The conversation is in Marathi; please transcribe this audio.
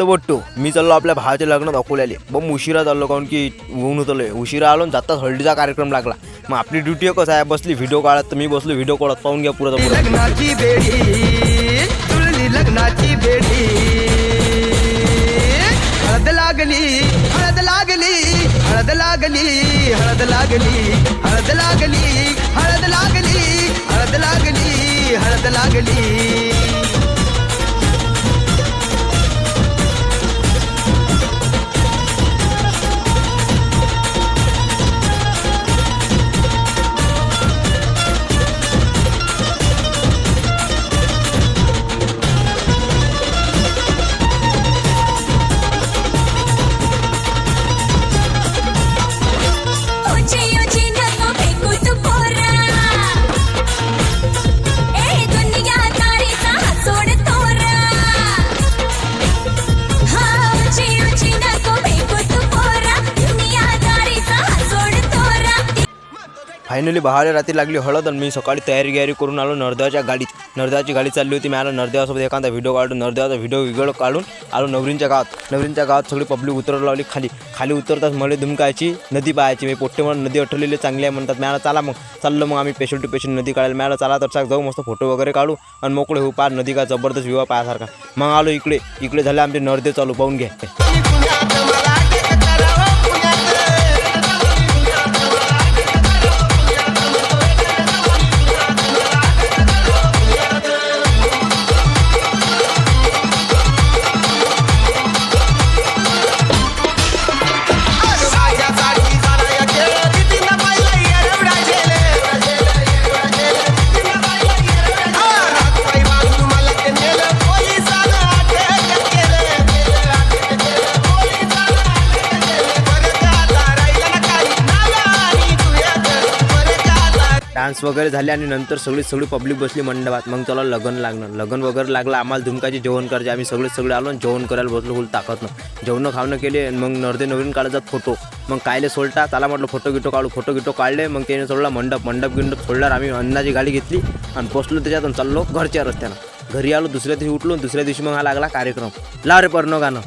तर बट्टू. मी चाललो आपल्या भावाचे लग्न दाखवल्याले बम उशिरा चाललो काऊन की ऊन होतं उशिरा आलो जाताच हळदीचा कार्यक्रम लागला. मग आपली ड्युटी कसं आहे? बसली व्हिडिओ काढत. तर मी बसलो व्हिडिओ काढत. पाहून घ्या पुरा लग्नाची बेडी लग्नाची बेडी. हळद लागली हळद लागली हळद लागली हळद लागली हळद लागली हळद लागली हळद लागली हळद लागली. फायनली भावाला रात्री लागली हळद आणि मी सकाळी तयारी गियारी करून आलो नरदेवाच्या गाडीत नरदेवाची गाडी चालली होती. मी आलो नरदेवासोबत एखादा व्हिडिओ काढून नरदेवाचा व्हिडिओ वेगळं काढून आलो नवरींच्या गावात. नवरींच्या गावात सगळी पब्लिक उतरायला लावली खाली. खाली उतरताच मळे धुमकायची नदी पाहायची. मी पोट्टे म्हणून नदी अठवलेली चांगली आहे म्हणतात. मला चला मग. चाललो मग आम्ही पेशंट टू पेशंट नदी काढायला. मिळालं चला तर जाऊ मस्त फोटो वगैरे काढू आणि मोकळे होऊ. पार नदी का जबरदस्त विवाह पाहायसारखा मग आलो इकडे. इकडे झाले आमचे नर्दे चालू. पाहून घ्या. डान्स वगैरे झाले आणि नंतर सगळी सगळी पब्लिक बसली मंडपात. मग त्याला लग्न लागणं लग्न वगैरे लागलं आम्हाला धुमकाची जेवण करायचे. आम्ही सगळे सगळे आलो जेवण करायला बसलो फुल ताकदनं जेवण खावणं केले आणि मग नर्दे नवीन काढायचा फोटो मग कायले सोडता त्याला म्हटलं फोटो गिटो काढू फोटो गिटो काढले. मग त्याने सोडला मंडप. मंडप गिंडप सोडल्यावर आम्ही अन्नाची गाडी घेतली आणि पोचलो त्याच्यात आणि चाललो घरच्या रस्त्यानं. घरी आलो दुसऱ्या दिवशी उठलो दुसऱ्या दिवशी मग हा लागला कार्यक्रम. ला रे पर्नो गाणं.